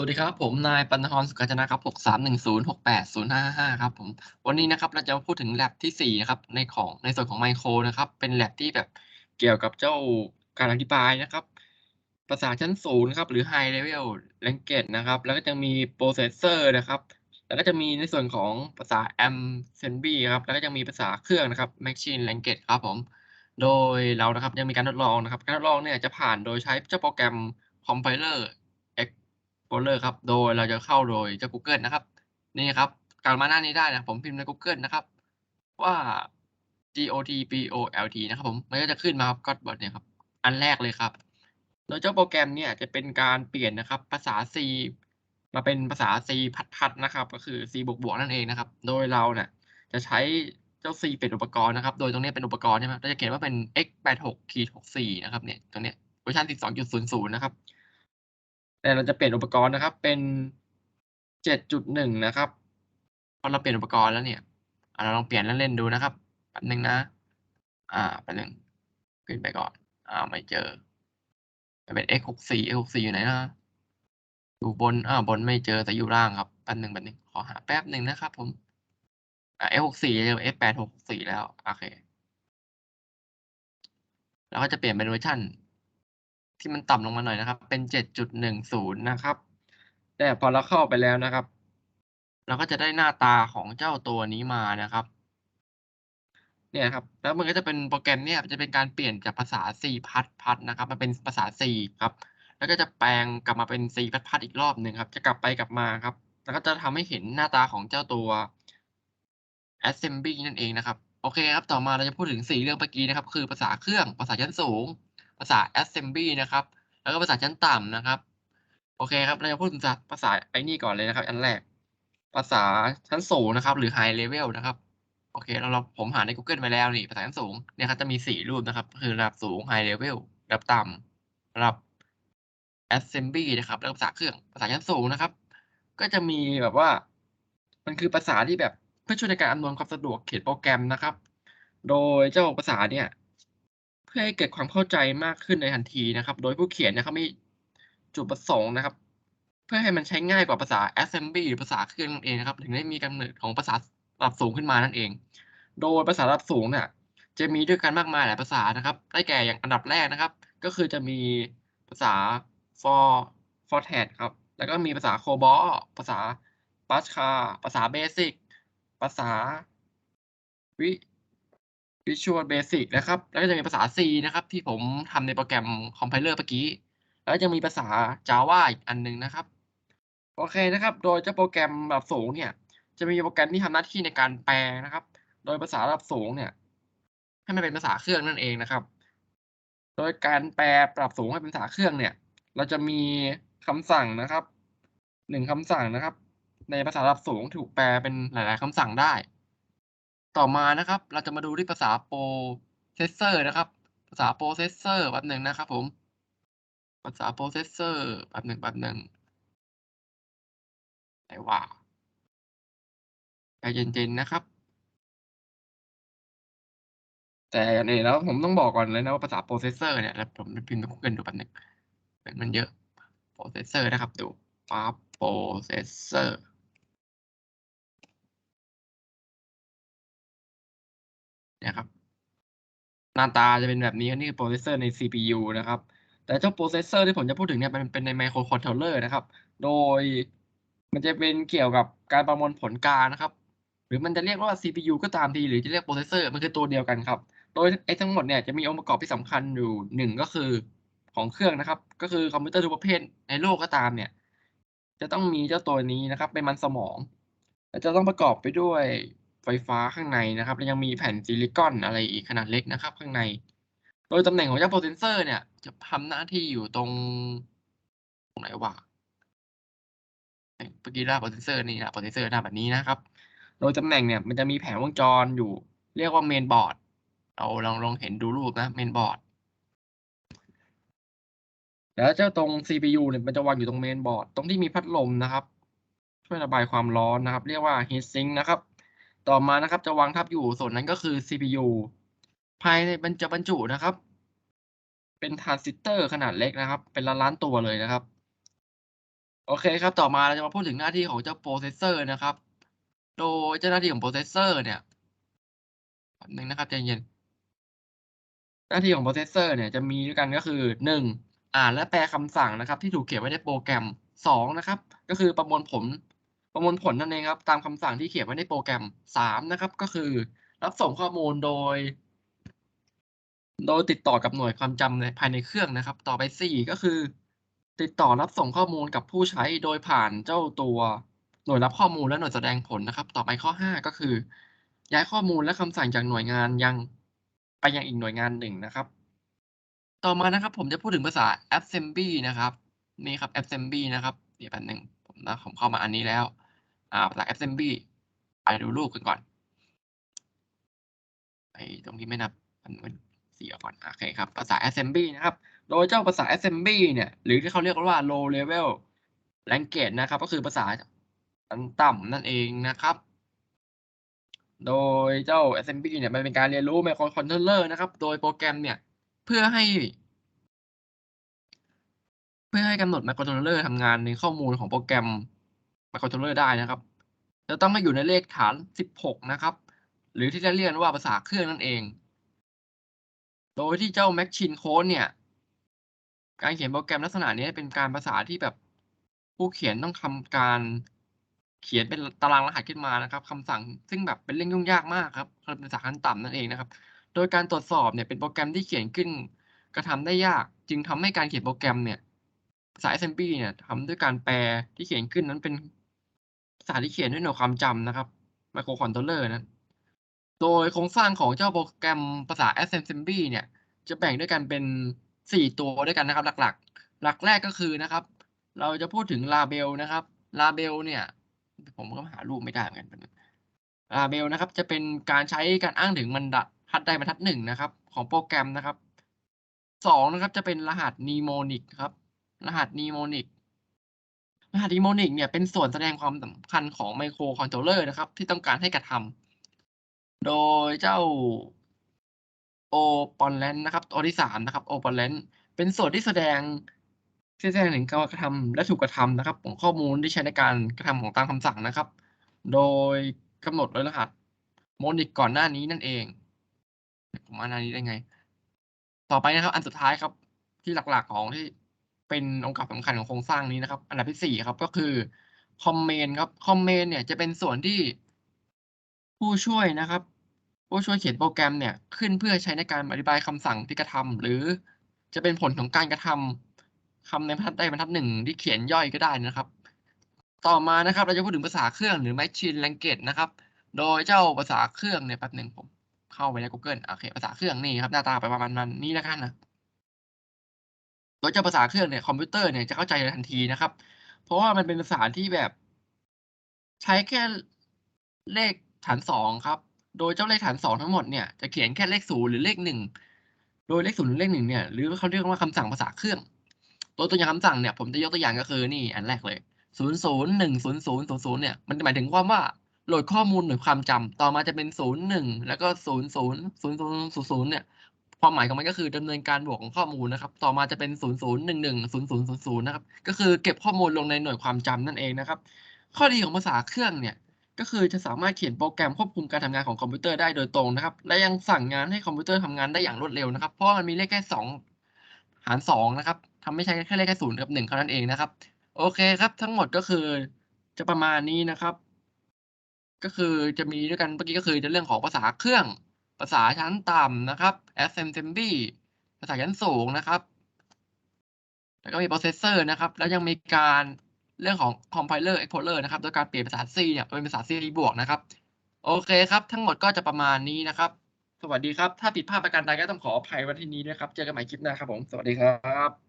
วัสดีครับ ผมนายปัณธรสุขกาญจนะครับ631068055ครับผมวันนี้นะครับเราจะมาพูดถึง lab ที่4นะครับในของในส่วนของไมโครนะครับ เป็น lab ที่แบบเกี่ยวกับเจ้าการอธิบายนะครับ ภาษาชั้นสูงนะครับหรือ High Level Language นะครับ แล้วก็จะมี Processor นะครับ แล้วก็จะมีในส่วนของภาษา Assembly ครับแล้วก็จะมีภาษาเครื่องนะครับ Machine Language ครับผม โดยเรานะครับยังมีการทดลองนะครับ การทดลองเนี่ยจะผ่านโดยใช้เจ้าโปรแกรมคอมไพเลอร์ Compiler Explorer ครับ โดยเราจะเข้าโดยเจ้า Google นะครับ นี่ครับกลับมาหน้านี้ได้นะ ผมพิมพ์ใน Google นะครับ ว่า GOTBOLT นะครับผม มันก็จะขึ้นมาครับ Godbot เนี่ยครับ อันแรกเลยครับ โดยเจ้าโปรแกรมเนี่ยจะเป็นการเปลี่ยนนะครับ ภาษา C มาเป็นภาษา C พัดๆนะครับ ก็คือ C บวกๆนั่นเองนะครับ โดยเราเนี่ยจะใช้เจ้า C เป็นอุปกรณ์นะครับ โดยตรงนี้เป็นอุปกรณ์ใช่ไหมเราจะเขียนว่าเป็น x86-64 นะครับเนี่ยตรงเนี้ยเวอร์ชัน12.00 นะครับ แต่เราจะเปลี่ยนอุปกรณ์นะครับ เป็น7.1นะครับพอเราเปลี่ยนอุปกรณ์แล้วเนี่ยเราลองเปลี่ยนเล่นๆดูนะครับแป๊บนึงนะ อ่าแป๊บนึงขึ้นไปก่อน อ่าไม่เจอเป็น x64 x64 อยู่ไหนนะอยู่บนอ่าบนไม่เจอแต่อยู่ล่างครับแป๊บนึงแป๊บนึงขอหาแป๊บหนึ่งนะครับ ผมอ่า x64 เจอ f864 แล้วโอเคแล้วก็จะเปลี่ยนเป็นเวอร์ชัน ที่มันต่ำลงมาหน่อยนะครับ เป็น7.10นะครับ แต่พอเราเข้าไปแล้วนะครับ เราก็จะได้หน้าตาของเจ้าตัวนี้มานะครับ เนี่ยครับ แล้วมันก็จะเป็นโปรแกรมเนี่ยจะเป็นการเปลี่ยนจากภาษา C พัดพัดนะครับมาเป็นภาษา C ครับ แล้วก็จะแปลงกลับมาเป็น C พัดพัดอีกรอบหนึ่งครับ จะกลับไปกลับมาครับ แล้วก็จะทำให้เห็นหน้าตาของเจ้าตัว assembly นั่นเองนะครับ โอเคครับ ต่อมาเราจะพูดถึง 4 เรื่องเมื่อกี้นะครับ คือภาษาเครื่อง ภาษาชั้นสูง ภาษา assembly นะครับ แล้วก็ภาษาชั้นต่ำนะครับ โอเคครับ เราจะพูดถึงภาษาไอ้นี่ก่อนเลยนะครับ อันแรก ภาษาชั้นสูงนะครับ หรือ high level นะครับ โอเค เราเราผมหาใน Google มาแล้วนี่ ภาษาชั้นสูง เนี่ยครับจะมี4รูปนะครับ คือระดับสูง high level ระดับต่ำระดับ assembly นะครับแล้วภาษาเครื่อง ภาษาชั้นสูงนะครับ ก็จะมีแบบว่า มันคือภาษาที่แบบเพื่อช่วยในการอำนวยความสะดวกเขียนโปรแกรมนะครับ โดยเจ้าภาษาเนี่ย เพื่อให้เกิดความเข้าใจมากขึ้นในทันทีนะครับ โดยผู้เขียนนี่ยเขามีจุดประสงค์นะครับ เพื่อให้มันใช้ง่ายกว่าภาษา assembly หรือภาษาเครื่องนั่นเองนะครับ ถึงได้มีกำเนิดของภาษาระดับสูงขึ้นมานั่นเอง โดยภาษาระดับสูงเนี่ยจะมีด้วยกันมากมายหลายภาษานะครับ ได้แก่อย่างอันดับแรกนะครับ ก็คือจะมีภาษา for fortran ครับ แล้วก็มีภาษา COBOL ภาษา Pascal ภาษา Basic ภาษาวิ Visual Basic นะครับ แล้วก็จะมีภาษา C นะครับ ที่ผมทำในโปรแกรม Compiler เมื่อกี้ แล้วจะมีภาษา Java อีกอันหนึ่งนะครับ โอเคนะครับ โดยเจ้าโปรแกรมระดับสูงเนี่ย จะมีโปรแกรมที่ทำหน้าที่ในการแปลนะครับ โดยภาษาระดับสูงเนี่ย ให้มันเป็นภาษาเครื่องนั่นเองนะครับ โดยการแปลระดับสูงให้เป็นภาษาเครื่องเนี่ย เราจะมีคำสั่งนะครับหนึ่งคำสั่งนะครับ ในภาษาระดับสูงถูกแปลเป็นหลาย ๆคำสั่งได้ ต่อมานะครับ เราจะมาดูที่ภาษา processor นะครับ ภาษา processor แป๊บบหนึ่งนะครับ ผม ภาษา processor แป๊บบหนึ่งแป๊บหนึ่งไหนว่าใจเย็นๆนะครับ แต่อย่างอื่นแล้วผมต้องบอกก่อนเลยนะว่าภาษา processor เนี่ยแล้วผมพิมพ์ใน Google ดูแป๊บหนึ่งมันมันเยอะ processor นะครับ ดูปั๊บ processor เนี่ยครับ หน้าตาจะเป็นแบบนี้นี่คือ processor ใน CPU นะครับ แต่เจ้า processor ที่ผมจะพูดถึงเนี่ยมันเป็นใน microcontroller นะครับ โดยมันจะเป็นเกี่ยวกับการประมวลผลการนะครับ หรือมันจะเรียกว่า CPU ก็ตามทีหรือจะเรียก processor มันคือตัวเดียวกันครับ โดยไอ้ทั้งหมดเนี่ยจะมีองค์ประกอบที่สำคัญอยู่หนึ่งก็คือของเครื่องนะครับ ก็คือคอมพิวเตอร์ทุกประเภทในโลกก็ตามเนี่ย จะต้องมีเจ้าตัวนี้นะครับ เป็นมันสมองและจะต้องประกอบไปด้วย ไฟฟ้าข้างในนะครับและยังมีแผ่นซิลิคอนอะไรอีกขนาดเล็กนะครับ ข้างใน โดยตำแหน่งของเจ้าโปรเซสเซอร์เนี่ยจะทำหน้าที่อยู่ตรงตรงไหนวะเมื่อกี้ล่าโปรเซสเซอร์นี่นะโปรเซสเซอร์หน้าแบบนี้นะครับ โดยตำแหน่งเนี่ยมันจะมีแผงวงจรอยู่ เรียกว่าเมนบอร์ดเราลองลองเห็นดูรูปนะเมนบอร์ดแล้วเจ้าตรง CPU เนี่ยมันจะวางอยู่ตรงเมนบอร์ดตรงที่มีพัดลมนะครับ ช่วยระบายความร้อนนะครับ เรียกว่า heat sink นะครับ ต่อมานะครับ จะวางทับอยู่ส่วนนั้นก็คือ CPU ภายในมันจะบรรจุนะครับ เป็นทรานซิสเตอร์ขนาดเล็กนะครับ เป็นล้านล้านตัวเลยนะครับ โอเคครับ ต่อมาเราจะมาพูดถึงหน้าที่ของเจ้า processor นะครับ โดยเจ้าหน้าที่ของ processor เนี่ยหนึ่งนะครับใจเย็นหน้าที่ของ processor เนี่ยจะมีด้วยกันก็คือ1อ่านและแปลคำสั่งนะครับ ที่ถูกเขียนไว้ในโปรแกรม2นะครับ ก็คือประมวลผล ประมวลผลนั่นเองครับ ตามคำสั่งที่เขียนไว้ในโปรแกรม 3 นะครับ ก็คือ รับส่งข้อมูลโดย โดยติดต่อกับหน่วยความจำในภายในเครื่องนะครับ ต่อไป 4 ก็คือ ติดต่อรับส่งข้อมูลกับผู้ใช้โดยผ่านเจ้าตัวหน่วยรับข้อมูลและหน่วยแสดงผลนะครับ ต่อไปข้อ 5 ก็คือ ย้ายข้อมูลและคำสั่งจากหน่วยงานยังไปยังอีกหน่วยงานหนึ่งนะครับ ต่อมานะครับ ผมจะพูดถึงภาษา assembly นะครับ นี่ครับ assembly นะครับ เดี๋ยวแป๊บหนึ่งผมนะผมเข้ามาอันนี้แล้ว อ่าภาษา assembly ไปดูรูปกันก่อนไอตรงที่ไม่นับมันมันเสียก่อนโอเคครับภาษา assembly นะครับ โดยเจ้าภาษา assembly เนี่ย หรือที่เขาเรียกว่า low level language นะครับ ก็คือภาษาชั้นต่ำนั่นเองนะครับ โดยเจ้า assembly เนี่ยมันเป็นการเรียนรู้ microcontroller นะครับ โดยโปรแกรมเนี่ย เพื่อให้ เพื่อให้กำหนด microcontroller ทำงานในข้อมูลของโปรแกรม microcontroller ได้นะครับ จะต้องให้อยู่ในเลขฐาน 16 นะครับ หรือที่จะเรียกว่าภาษาเครื่องนั่นเอง โดยที่เจ้า machine code เนี่ย การเขียนโปรแกรมลักษณะนี้เป็นการภาษาที่แบบผู้เขียนต้องทำการเขียนเป็นตารางรหัสขึ้นมานะครับคำสั่งซึ่งแบบเป็นเรื่องยุ่งยากมากครับเป็นภาษาขั้นต่ำนั่นเองนะครับ โดยการตรวจสอบเนี่ยเป็นโปรแกรมที่เขียนขึ้นกระทำได้ยาก จึงทำให้การเขียนโปรแกรมเนี่ยภาษา SMB เนี่ยทำด้วยการแปลที่เขียนขึ้นนั้นเป็น ษาที่เขียนด้วยหน่วยความจำนะครับ microcontroller นั้นโดยโครงสร้างของเจ้าโปรแกรมภาษา assembly เนี่ย จะแบ่งด้วยกันเป็น 4 ตัวด้วยกันนะครับ หลักๆ หลักแรกก็คือนะครับ เราจะพูดถึง label นะครับ label เนี่ย ผมก็หารูปไม่ได้เหมือนกัน label นะครับจะเป็นการใช้การอ้างถึงบรรทัดทัดใดบรรทัดหนึ่งนะครับ ของโปรแกรมนะครับ2นะครับจะเป็นรหัส mnemonic ครับ รหัส mnemonic รหัส mnemonic เนี่ยเป็นส่วนแสดงความสำคัญของ microcontroller นะครับ ที่ต้องการให้กระทำโดยเจ้า operand นนะครับตัวที่3นะครับ operand เป็นส่วนที่แสดงที่แสดงถึงการกระทำและถูกกระทำนะครับ ของข้อมูลที่ใช้ในการกระทำของตามคำสั่งนะครับ โดยกำหนดโดยรหัส mnemonic ก่อนหน้านี้นั่นเอง ผมอ่านอันนี้ได้ไง ต่อไปนะครับ อันสุดท้ายครับที่หลักๆของที่ เป็นองค์ประกอบสำคัญของโครงสร้างนี้นะครับ อันดับที่4ครับก็คือ comment ครับ comment เนี่ยจะเป็นส่วนที่ผู้ช่วยนะครับ ผู้ช่วยเขียนโปรแกรมเนี่ยขึ้นเพื่อใช้ในการอธิบายคำสั่งที่กระทำหรือจะเป็นผลของการกระทำคำในบรรทัดใดบรรทัดหนึ่งที่เขียนย่อยก็ได้นะครับ ต่อมานะครับ เราจะพูดถึงภาษาเครื่องหรือ machine language นะครับ โดยเจ้าภาษาเครื่องเนี่ยแป๊บหนึ่งผม เข้าไปใน Google โอเคภาษาเครื่องนี่ครับหน้าตาประมาณนั้นนี้แล้วกันนะ โดยเจ้าภาษาเครื่องเนี่ยคอมพิวเตอร์เนี่ยจะเข้าใจทันทีนะครับ เพราะว่ามันเป็นภาษาที่แบบ ใช้แค่เลขฐาน2ครับ โดยเจ้าเลขฐาน2ทั้งหมดเนี่ยจะเขียนแค่เลข0หรือเลข1โดยเลข0หรือเลข1เนี่ยหรือเขาเรียกว่าคำสั่งภาษาเครื่อง ตัวตัวอย่างคำสั่งเนี่ยผมจะยกตัวอย่างก็คือนี่อันแรกเลย0 0 1 0 0 0 0เนี่ยมันหมายถึงความว่าโหลดข้อมูลหน่วยความจำต่อมาจะเป็น0 1แล้วก็0 0 0 0 0 0เนี่ย ความหมายของมันก็คือดำเนินการบวกของข้อมูลนะครับ ต่อมาจะเป็น 0 0 1 1 0 0 0 0 นะครับ ก็คือเก็บข้อมูลลงในหน่วยความจำนั่นเองนะครับ ข้อดีของภาษาเครื่องเนี่ย ก็คือจะสามารถเขียนโปรแกรมควบคุมการทำงานของคอมพิวเตอร์ได้โดยตรงนะครับ และยังสั่งงานให้คอมพิวเตอร์ทำงานได้อย่างรวดเร็วนะครับ เพราะมันมีเลขแค่ 2 หาร 2 นะครับทำไม่ใช่แค่เลขแค่0กับ1เท่านั้นเองนะครับ โอเคครับ ทั้งหมดก็คือจะประมาณนี้นะครับ ก็คือจะมีด้วยกันเมื่อกี้ก็คือจะเรื่องของภาษาเครื่อง ภาษาชั้นต่ำนะครับ assembly ภาษาชั้นสูงนะครับ แล้วก็มี processor นะครับ แล้วยังมีการเรื่องของ compiler exporter นะครับ โดยการเปลี่ยนภาษา C เนี่ยเป็นภาษา C บวกนะครับ โอเคครับ ทั้งหมดก็จะประมาณนี้นะครับ สวัสดีครับ ถ้าผิดพลาดประการใดก็ต้องขออภัยไว้ที่นี้ด้วยครับ เจอกันใหม่คลิปหน้าครับผม สวัสดีครับ